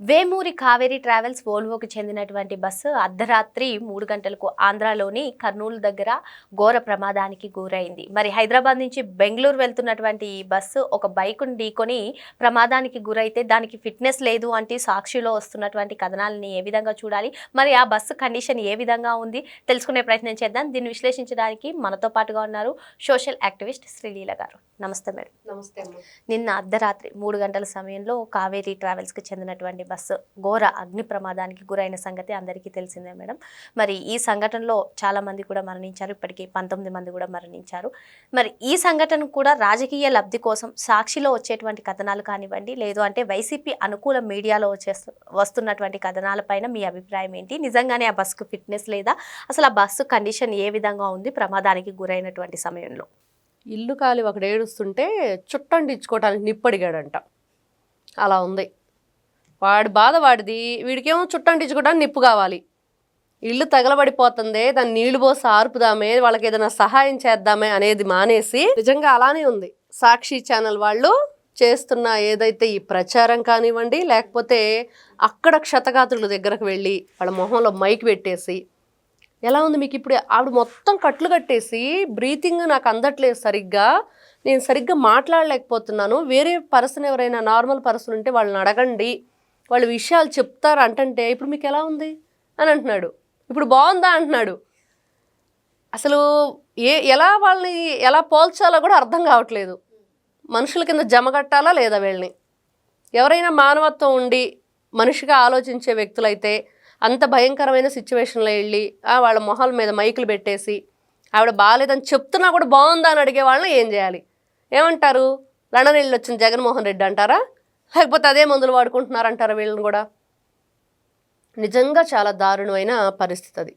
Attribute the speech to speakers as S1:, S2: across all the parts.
S1: Vemuri Kaveri travels వోల్వోకి చెందినటువంటి bus అర్ధరాత్రి మూడు గంటలకు ఆంధ్రాలోని కర్నూలు దగ్గర ఘోర ప్రమాదానికి గురైంది. మరి హైదరాబాద్ నుంచి బెంగళూరు వెళ్తున్నటువంటి ఈ బస్సు ఒక బైకును ఢీకొని ప్రమాదానికి గురైతే దానికి ఫిట్నెస్ లేదు అంటే సాక్షిలో వస్తున్నటువంటి కథనాలని ఏ విధంగా చూడాలి? మరి ఆ బస్సు కండిషన్ ఏ విధంగా ఉంది? తెలుసుకునే ప్రయత్నం చేద్దాం. దీన్ని విశ్లేషించడానికి మనతో పాటుగా ఉన్నారు సోషల్ యాక్టివిస్ట్ శ్రీలీల గారు. నమస్తే మేడం.
S2: నమస్తే
S1: నిన్న అర్ధరాత్రి మూడు గంటల సమయంలో కావేరీ ట్రావెల్స్కి చెందినటువంటి బస్సు ఘోర అగ్ని ప్రమాదానికి గురైన సంగతి అందరికీ తెలిసిందే మేడం. మరి ఈ సంఘటనలో చాలామంది కూడా మరణించారు ఇప్పటికీ పంతొమ్మిది మంది కూడా మరణించారు. మరి ఈ సంఘటన కూడా రాజకీయ లబ్ధి కోసం సాక్షిలో వచ్చేటువంటి కథనాలు కానివ్వండి లేదు అంటే వైసీపీ అనుకూల మీడియాలో వచ్చే వస్తున్నటువంటి కథనాలపైన మీ అభిప్రాయం ఏంటి? నిజంగానే ఆ బస్సుకు ఫిట్నెస్ లేదా? అసలు ఆ బస్సు కండిషన్ ఏ విధంగా ఉంది ప్రమాదానికి గురైనటువంటి సమయంలో?
S2: ఇల్లు కాలి ఒకడు ఏడుస్తుంటే చుట్టంటించుకోవడానికి నిప్పడిగాడంట. అలా ఉంది. వాడి బాధ వాడిది. వీడికేమో చుట్టంటించుకోవడానికి నిప్పు కావాలి. ఇల్లు తగలబడిపోతుంది దాన్ని నీళ్ళు పోసి ఆర్పుదామే వాళ్ళకి ఏదైనా సహాయం చేద్దామే అనేది మానేసి నిజంగా అలానే ఉంది. సాక్షి ఛానల్ వాళ్ళు చేస్తున్న ఏదైతే ఈ ప్రచారం కానివ్వండి లేకపోతే అక్కడ క్షతగాతుల దగ్గరకు వెళ్ళి వాళ్ళ మొహంలో మైక్ పెట్టేసి ఎలా ఉంది మీకు ఇప్పుడు? ఆవిడ మొత్తం కట్లు కట్టేసి బ్రీతింగ్ నాకు అందట్లేదు సరిగ్గా. నేను సరిగ్గా మాట్లాడలేకపోతున్నాను. వేరే పర్సన్ ఎవరైనా నార్మల్ పర్సన్ ఉంటే వాళ్ళని అడగండి. వాళ్ళు విషయాలు చెప్తారు అంటంటే ఇప్పుడు మీకు ఎలా ఉంది? అని అంటున్నాడు. ఇప్పుడు బాగుందా? అంటున్నాడు. అసలు ఏ ఎలా వాళ్ళని ఎలా పోల్చాలో కూడా అర్థం కావట్లేదు. మనుషుల కింద జమ కట్టాలా లేదా వీళ్ళని? ఎవరైనా మానవత్వం ఉండి మనిషిగా ఆలోచించే వ్యక్తులైతే అంత భయంకరమైన సిచ్యువేషన్లో వెళ్ళి ఆ, వాళ్ళ మొహాల మీద మైకులు పెట్టేసి ఆవిడ బాగాలేదని చెప్తున్నా కూడా బాగుందా? అని అడిగే వాళ్ళని ఏం చేయాలి? ఏమంటారు? లండన్ వెళ్ళి వచ్చిన జగన్మోహన్ రెడ్డి అంటారా? లేకపోతే అదే మందులు వాడుకుంటున్నారంటారు వీళ్ళని కూడా? నిజంగా చాలా దారుణమైన పరిస్థితి అది.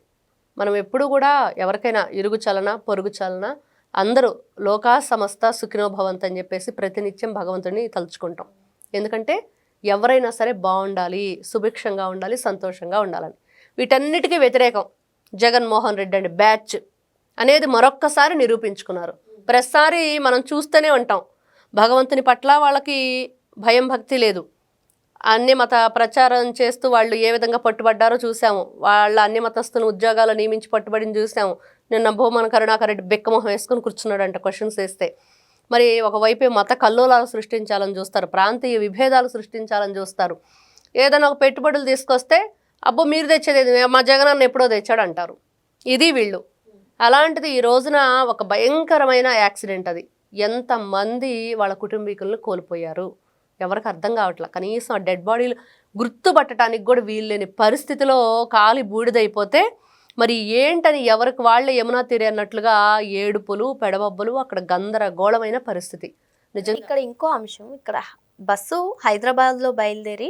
S2: మనం ఎప్పుడు కూడా ఎవరికైనా ఇరుగు చలన పొరుగు చలన అందరూ లోకా సమస్త సుఖినోభవంత అని చెప్పేసి ప్రతినిత్యం భగవంతుడిని తలుచుకుంటాం. ఎందుకంటే ఎవరైనా సరే బాగుండాలి సుభిక్షంగా ఉండాలి సంతోషంగా ఉండాలని. వీటన్నిటికీ వ్యతిరేకం జగన్మోహన్ రెడ్డి అండి బ్యాచ్ అనేది మరొక్కసారి నిరూపించుకున్నారు. ప్రతిసారి మనం చూస్తూనే ఉంటాం. భగవంతుని పట్ల వాళ్ళకి భయం భక్తి లేదు. అన్ని మత ప్రచారం చేస్తూ వాళ్ళు ఏ విధంగా పట్టుబడ్డారో చూసాము. వాళ్ళ అన్ని మతస్థులను ఉద్యోగాలు నియమించి పట్టుబడిని చూసాము. నిన్న భూమన కరుణాకర్ రెడ్డి బెక్కమొహం వేసుకుని కూర్చున్నాడంట క్వశ్చన్స్ వేస్తే. మరి ఒకవైపే మత కల్లోలాలు సృష్టించాలని చూస్తారు. ప్రాంతీయ విభేదాలు సృష్టించాలని చూస్తారు. ఏదైనా ఒక పెట్టుబడులు తీసుకొస్తే అబ్బో మీరు తెచ్చేది మా జగనన్న ఎప్పుడో తెచ్చాడు అంటారు ఇది వీళ్ళు. అలాంటిది ఈ రోజున ఒక భయంకరమైన యాక్సిడెంట్ అది. ఎంతమంది వాళ్ళ కుటుంబీకులను కోల్పోయారు? ఎవరికి అర్థం కావట్లే. కనీసం ఆ డెడ్ బాడీలు గుర్తుపట్టడానికి కూడా వీల్లేని పరిస్థితిలో కాలి బూడిదైపోతే మరి ఏంటని ఎవరికి వాళ్ళే యమునా తీరే అన్నట్లుగా ఏడుపులు పెడబబ్బలు అక్కడ గందరగోళమైన పరిస్థితి. నిజంగా
S1: ఇక్కడ ఇంకో అంశం ఇక్కడ బస్సు హైదరాబాద్లో బయలుదేరి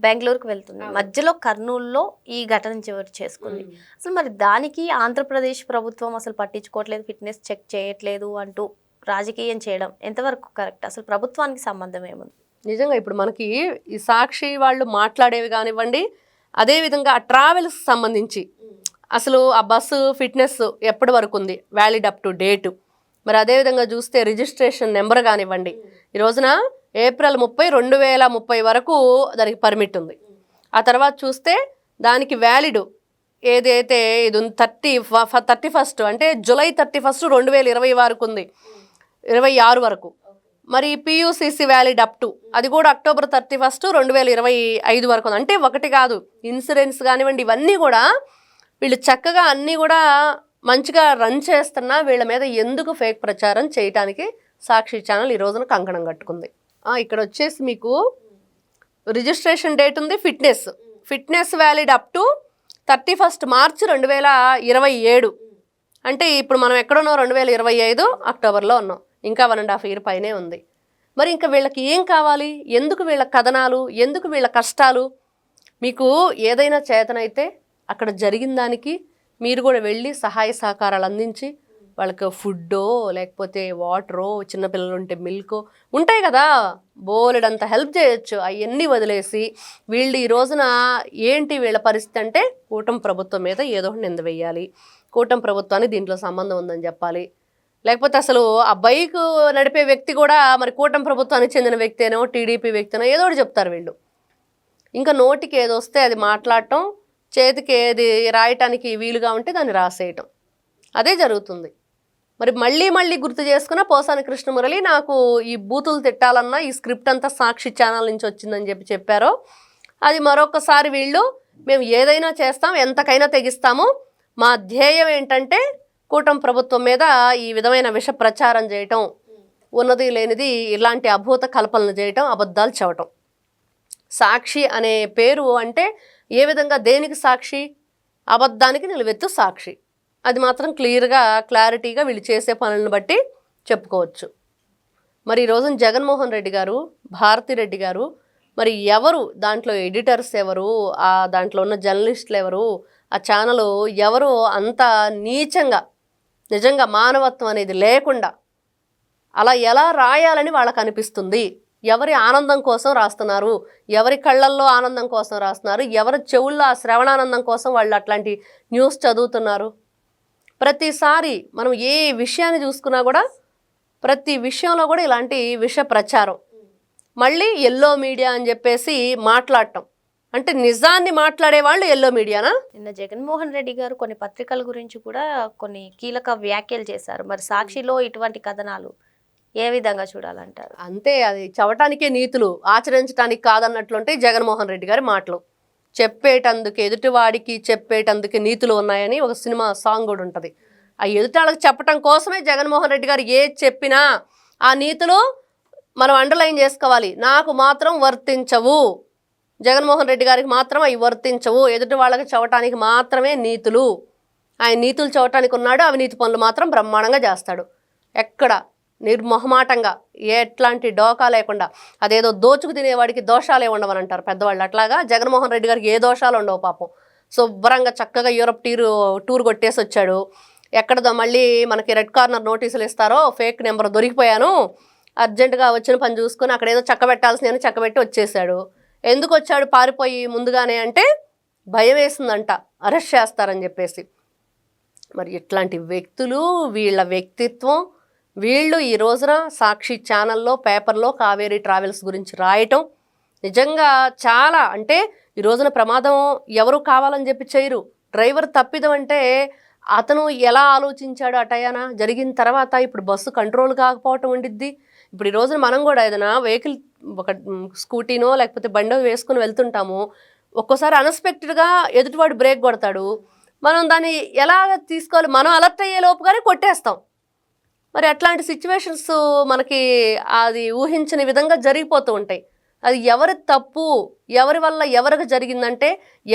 S1: బెంగళూరుకు వెళ్తుంది. మధ్యలో కర్నూలులో ఈ ఘటన చివరి చేసుకుంది. అసలు మరి దానికి ఆంధ్రప్రదేశ్ ప్రభుత్వం అసలు పట్టించుకోవట్లేదు ఫిట్నెస్ చెక్ చేయట్లేదు అంటూ రాజకీయం చేయడం ఎంతవరకు కరెక్ట్? అసలు ప్రభుత్వానికి సంబంధం ఏముంది?
S2: నిజంగా ఇప్పుడు మనకి ఈ సాక్షి వాళ్ళు మాట్లాడేవి కానివ్వండి అదేవిధంగా ఆ ట్రావెల్స్ సంబంధించి. అసలు ఆ బస్సు ఫిట్నెస్ ఎప్పటి వరకు ఉంది? Valid up to date. మరి అదేవిధంగా చూస్తే రిజిస్ట్రేషన్ నెంబర్ కానివ్వండి ఈ రోజున ఏప్రిల్ ముప్పై రెండు వేల ముప్పై వరకు దానికి పర్మిట్ ఉంది. ఆ తర్వాత చూస్తే దానికి వ్యాలిడ్ ఏదైతే ఇది థర్టీ థర్టీ ఫస్ట్ అంటే జూలై థర్టీ ఫస్ట్ రెండు వేల ఇరవై వరకు ఉంది. ఇరవై ఆరు వరకు. మరి పియూసీసీ వ్యాలిడ్ అప్ టు అది కూడా అక్టోబర్ థర్టీ ఫస్ట్ రెండు వేల ఇరవై ఐదు వరకు అంటే ఒకటి కాదు ఇన్సూరెన్స్ కానివ్వండి ఇవన్నీ కూడా వీళ్ళు చక్కగా అన్నీ కూడా మంచిగా రన్ చేస్తున్నా వీళ్ళ మీద ఎందుకు ఫేక్ ప్రచారం చేయటానికి సాక్షి ఛానల్ ఈ రోజున కంకణం కట్టుకుంది. ఇక్కడ వచ్చేసి మీకు రిజిస్ట్రేషన్ డేట్ ఉంది fitness fitness valid up to thirty first March రెండు వేల ఇరవై ఏడు. అంటే ఇప్పుడు మనం ఎక్కడున్నాం? రెండు వేల ఇరవై ఐదు అక్టోబర్లో ఉన్నాం. ఇంకా వన్ అండ్ హాఫ్ ఇయర్ పైనే ఉంది. మరి ఇంకా వీళ్ళకి ఏం కావాలి? ఎందుకు వీళ్ళ కథనాలు? ఎందుకు వీళ్ళ కష్టాలు? మీకు ఏదైనా చేతనైతే అక్కడ జరిగిన దానికి మీరు కూడా వెళ్ళి సహాయ సహకారాలు అందించి వాళ్ళకి ఫుడ్డో లేకపోతే వాటరో చిన్నపిల్లలు ఉంటే మిల్కో ఉంటాయి కదా? బోలెడంత హెల్ప్ చేయొచ్చు. అవన్నీ వదిలేసి వీళ్ళు ఈ రోజున ఏంటి వీళ్ళ పరిస్థితి అంటే కూటమి ప్రభుత్వం మీద ఏదో ఒకటి నింద వేయాలి. కూటమి ప్రభుత్వానికి దీంట్లో సంబంధం ఉందని చెప్పాలి. లేకపోతే అసలు ఆ బైక్ నడిపే వ్యక్తి కూడా మరి కూటమి ప్రభుత్వానికి చెందిన వ్యక్తేనో టీడీపీ వ్యక్తేనో ఏదో ఒకటి చెప్తారు వీళ్ళు. ఇంకా నోటికి ఏది వస్తే అది మాట్లాడటం చేతికి ఏది రాయటానికి వీలుగా ఉంటే దాన్ని రాసేయటం. అదే జరుగుతుంది. మరి మళ్ళీ మళ్ళీ గుర్తు చేసుకున్న పోసాని కృష్ణమురళి నాకు ఈ బూతులు తిట్టాలన్నా ఈ స్క్రిప్ట్ అంతా సాక్షి ఛానల్ నుంచి వచ్చిందని చెప్పి చెప్పారో అది మరొకసారి వీళ్ళు మేము ఏదైనా చేస్తాం ఎంతకైనా తెగిస్తాము. మా ధ్యేయం ఏంటంటే కూటమి ప్రభుత్వం మీద ఈ విధమైన విష ప్రచారం చేయటం ఉన్నది లేనిది ఇలాంటి అభూత కల్పనలు చేయటం అబద్ధాలు చెప్పటం. సాక్షి అనే పేరు అంటే ఏ విధంగా దేనికి సాక్షి? అబద్ధానికి నిలువెత్తు సాక్షి. అది మాత్రం క్లియర్గా క్లారిటీగా వీళ్ళు చేసే పనులను బట్టి చెప్పుకోవచ్చు. మరి ఈ రోజున జగన్మోహన్ రెడ్డి గారు భారతి రెడ్డి గారు మరి ఎవరు? దాంట్లో ఎడిటర్స్ ఎవరు? ఆ దాంట్లో ఉన్న జర్నలిస్టులు ఎవరు? ఆ ఛానల్ ఎవరు? అంత నీచంగా నిజంగా మానవత్వం అనేది లేకుండా అలా ఎలా రాయాలని వాళ్ళకు అనిపిస్తుంది? ఎవరి ఆనందం కోసం రాస్తున్నారు? ఎవరి కళ్ళల్లో ఆనందం కోసం రాస్తున్నారు? ఎవరి చెవుల్లో ఆ శ్రవణానందం కోసం వాళ్ళు అట్లాంటి న్యూస్ చదువుతున్నారు? ప్రతిసారి మనం ఏ విషయాన్ని చూసుకున్నా కూడా ప్రతి విషయంలో కూడా ఇలాంటి విష ప్రచారం. మళ్ళీ ఎల్లో మీడియా అని చెప్పేసి మాట్లాడటం. అంటే నిజాన్ని మాట్లాడే వాళ్ళు ఎల్లో మీడియానా?
S1: నిన్న జగన్మోహన్ రెడ్డి గారు కొన్ని పత్రికల గురించి కూడా కొన్ని కీలక వ్యాఖ్యలు చేశారు. మరి సాక్షిలో ఇటువంటి కథనాలు ఏ విధంగా చూడాలంటారు?
S2: అంతే అది చవటానికే నీతులు ఆచరించడానికి కాదన్నట్లుంటే జగన్మోహన్ రెడ్డి గారి మాటలు. చెప్పేటందుకు ఎదుటివాడికి చెప్పేటందుకు నీతులు ఉన్నాయని ఒక సినిమా సాంగ్ కూడా ఉంటుంది. ఆ ఎదుటాళ్ళకి చెప్పటం కోసమే జగన్మోహన్ రెడ్డి గారు ఏది చెప్పినా ఆ నీతులు మనం అండర్లైన్ చేసుకోవాలి. నాకు మాత్రం వర్తించవు. జగన్మోహన్ రెడ్డి గారికి మాత్రం అవి వర్తించవు. ఎదుటి వాళ్ళకి చవటానికి మాత్రమే నీతులు. ఆయన నీతులు చవటానికి ఉన్నాడు అవినీతి పనులు మాత్రం బ్రహ్మాండంగా చేస్తాడు. ఎక్కడ? నిర్మొహమాటంగా. ఎట్లాంటి డోకా లేకుండా. అదేదో దోచుకు తినేవాడికి దోషాలే ఉండవని అంటారు పెద్దవాళ్ళు. అట్లాగా జగన్మోహన్ రెడ్డి గారికి ఏ దోషాలు ఉండవు పాపం. శుభ్రంగా చక్కగా యూరప్ టూర్ టూర్ కొట్టేసి వచ్చాడు. ఎక్కడదో మళ్ళీ మనకి రెడ్ కార్నర్ నోటీసులు ఇస్తారో ఫేక్ నెంబర్ దొరికిపోయాను. అర్జెంటుగా వచ్చిన పని చూసుకొని అక్కడ ఏదో చక్క పెట్టాల్సిన చక్కబెట్టి వచ్చేసాడు. ఎందుకు వచ్చాడు పారిపోయి ముందుగానే అంటే భయం వేసిందంట అరెస్ట్ చేస్తారని చెప్పేసి. మరి ఇట్లాంటి వ్యక్తులు వీళ్ళ వ్యక్తిత్వం వీళ్ళు ఈ రోజున సాక్షి ఛానల్లో పేపర్లో కావేరీ ట్రావెల్స్ గురించి రాయటం నిజంగా చాలా అంటే ఈ రోజున ప్రమాదం ఎవరు కావాలని చెప్పి చేయరు. డ్రైవర్ తప్పిదం అంటే అతను ఎలా ఆలోచించాడు అటయానా జరిగిన తర్వాత ఇప్పుడు బస్సు కంట్రోల్ కాకపోవటం ఉండిద్ది. ఇప్పుడు ఈ రోజున మనం కూడా ఏదైనా వెహికల్ ఒక స్కూటీనో లేకపోతే బండో వేసుకుని వెళ్తుంటాము. ఒక్కోసారి అన్ఎక్స్పెక్టెడ్గా ఎదుటివాడు బ్రేక్ కొడతాడు. మనం దాన్ని ఎలా తీసుకోవాలి? మనం అలర్ట్ అయ్యే లోపుగానే కొట్టేస్తాం. మరి అట్లాంటి సిచ్యువేషన్స్ మనకి అది ఊహించని విధంగా జరిగిపోతూ ఉంటాయి. అది ఎవరి తప్పు ఎవరి వల్ల ఎవరికి జరిగిందంటే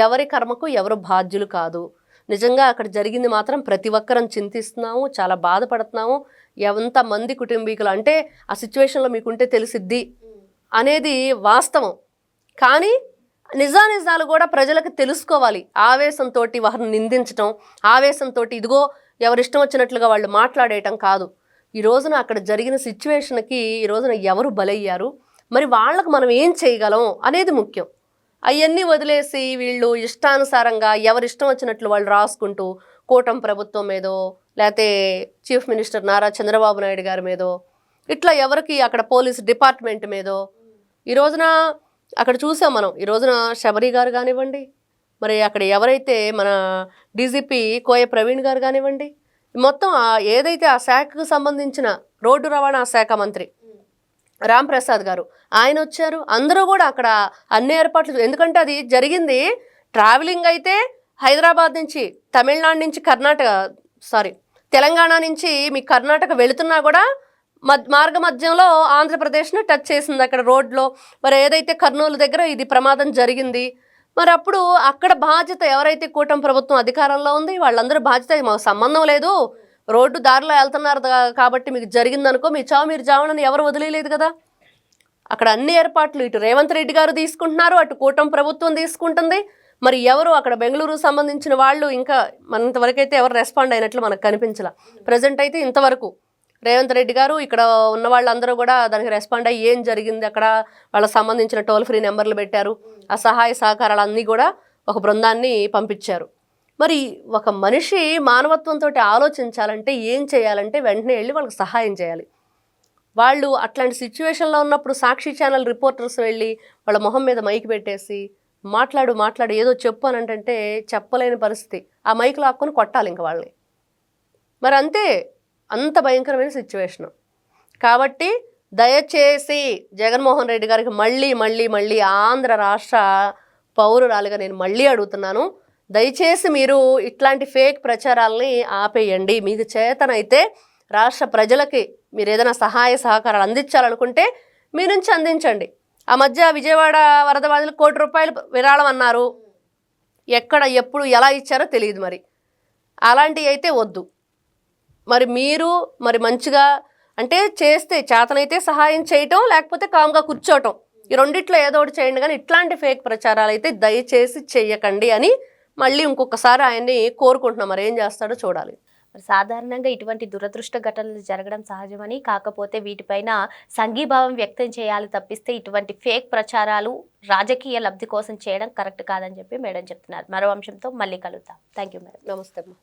S2: ఎవరి కర్మకు ఎవరు బాధ్యులు కాదు. నిజంగా అక్కడ జరిగింది మాత్రం ప్రతి ఒక్కరం చింతిస్తున్నాము చాలా బాధపడుతున్నాము. ఎంతమంది కుటుంబీకులు అంటే ఆ సిచ్యువేషన్లో మీకుంటే తెలిసిద్ది అనేది వాస్తవం. కానీ నిజానిజాలు కూడా ప్రజలకు తెలుసుకోవాలి. ఆవేశంతో వారిని నిందించటం ఆవేశంతో ఇదిగో ఎవరిష్టం వచ్చినట్లుగా వాళ్ళు మాట్లాడేయటం కాదు. ఈ రోజున అక్కడ జరిగిన సిచ్యువేషన్కి ఈ రోజున ఎవరు బలయ్యారు? మరి వాళ్ళకు మనం ఏం చేయగలం అనేది ముఖ్యం. అవన్నీ వదిలేసి వీళ్ళు ఇష్టానుసారంగా ఎవరిష్టం వచ్చినట్లు వాళ్ళు రాసుకుంటూ కూటమి ప్రభుత్వం ఏదో లేకపోతే చీఫ్ మినిస్టర్ నారా చంద్రబాబు నాయుడు గారి మీదో ఇట్లా ఎవరికి అక్కడ పోలీస్ డిపార్ట్మెంట్ మీదో ఈ రోజున అక్కడ చూసాం మనం. ఈ రోజున శబరి గారు కానివ్వండి మరి అక్కడ ఎవరైతే మన డీజీపీ కోయ ప్రవీణ్ గారు కానివ్వండి మొత్తం ఏదైతే ఆ శాఖకు సంబంధించిన రోడ్డు రవాణా శాఖ మంత్రి రామ్ ప్రసాద్ గారు ఆయన వచ్చారు. అందరూ కూడా అక్కడ అన్ని ఏర్పాట్లు ఎందుకంటే అది జరిగింది ట్రావెలింగ్ అయితే హైదరాబాద్ నుంచి తమిళనాడు నుంచి కర్ణాటక సారీ తెలంగాణ నుంచి మీ కర్ణాటక వెళుతున్నా కూడా మద్ మార్గ మధ్యంలో ఆంధ్రప్రదేశ్ను టచ్ చేసింది అక్కడ రోడ్లో. మరి ఏదైతే కర్నూలు దగ్గర ఇది ప్రమాదం జరిగింది మరి అప్పుడు అక్కడ బాధ్యత ఎవరైతే కూటమి ప్రభుత్వం అధికారంలో ఉంది వాళ్ళందరూ బాధ్యత మాకు సంబంధం లేదు. రోడ్డు దారిలో వెళ్తున్నారు కాబట్టి మీకు జరిగిందనుకో మీ చావు మీరు చావనని ఎవరు వదిలేదు కదా. అక్కడ అన్ని ఏర్పాట్లు ఇటు రేవంత్ రెడ్డి గారు తీసుకుంటున్నారు అటు కూటమి ప్రభుత్వం తీసుకుంటుంది. మరి ఎవరు అక్కడ బెంగళూరు సంబంధించిన వాళ్ళు ఇంకా మన ఇంతవరకైతే ఎవరు రెస్పాండ్ అయినట్లు మనకు కనిపించాల. ప్రజెంట్ అయితే ఇంతవరకు రేవంత్ రెడ్డి గారు ఇక్కడ ఉన్న వాళ్ళందరూ కూడా దానికి రెస్పాండ్ అయ్యి ఏం జరిగింది అక్కడ వాళ్ళకి సంబంధించిన టోల్ ఫ్రీ నెంబర్లు పెట్టారు. ఆ సహాయ సహకారాలు అన్నీ కూడా ఒక బృందాన్ని పంపించారు. మరి ఒక మనిషి మానవత్వంతో ఆలోచించాలంటే ఏం చేయాలంటే వెంటనే వెళ్ళి వాళ్ళకి సహాయం చేయాలి. వాళ్ళు అట్లాంటి సిచ్యువేషన్లో ఉన్నప్పుడు సాక్షి ఛానల్ రిపోర్టర్స్ వెళ్ళి వాళ్ళ మొహం మీద మైక్ పెట్టేసి మాట్లాడు మాట్లాడు ఏదో చెప్పు అని అంటే చెప్పలేని పరిస్థితి. ఆ మైక్ లాక్కొని కొట్టాలి ఇంక వాళ్ళని. మరి అంతే అంత భయంకరమైన సిచ్యువేషను కాబట్టి దయచేసి జగన్మోహన్ రెడ్డి గారికి మళ్ళీ మళ్ళీ మళ్ళీ ఆంధ్ర రాష్ట్ర పౌరురాలుగా నేను మళ్ళీ అడుగుతున్నాను. దయచేసి మీరు ఇట్లాంటి ఫేక్ ప్రచారాలని ఆపేయండి. మీకు చేతనైతే రాష్ట్ర ప్రజలకి మీరు ఏదైనా సహాయ సహకారాలు అందించాలనుకుంటే మీ నుంచి అందించండి. ఆ మధ్య విజయవాడ వరద బాధితులు కోటి రూపాయలు విరాళం అన్నారు. ఎక్కడ ఎప్పుడు ఎలా ఇచ్చారో తెలియదు మరి. అలాంటివి అయితే వద్దు. మరి మీరు మరి మంచిగా అంటే చేస్తే చేతనైతే సహాయం చేయటం లేకపోతే కామ్గా కూర్చోవటం ఈ రెండిట్లో ఏదో ఒకటి చేయండి కానీ ఇట్లాంటి ఫేక్ ప్రచారాలు అయితే దయచేసి చెయ్యకండి అని మళ్ళీ ఇంకొకసారి ఆయన్ని కోరుకుంటున్నాం. మరి ఏం చేస్తాడో చూడాలి.
S1: మరి సాధారణంగా ఇటువంటి దురదృష్ట ఘటనలు జరగడం సహజమని కాకపోతే వీటిపైన సంఘీభావం వ్యక్తం చేయాలి తప్పిస్తే ఇటువంటి ఫేక్ ప్రచారాలు రాజకీయ లబ్ధి కోసం చేయడం కరెక్ట్ కాదని చెప్పి మేడం చెప్తున్నారు. మరో అంశంతో మళ్ళీ కలుద్దాం. Thank you madam.
S2: నమస్తే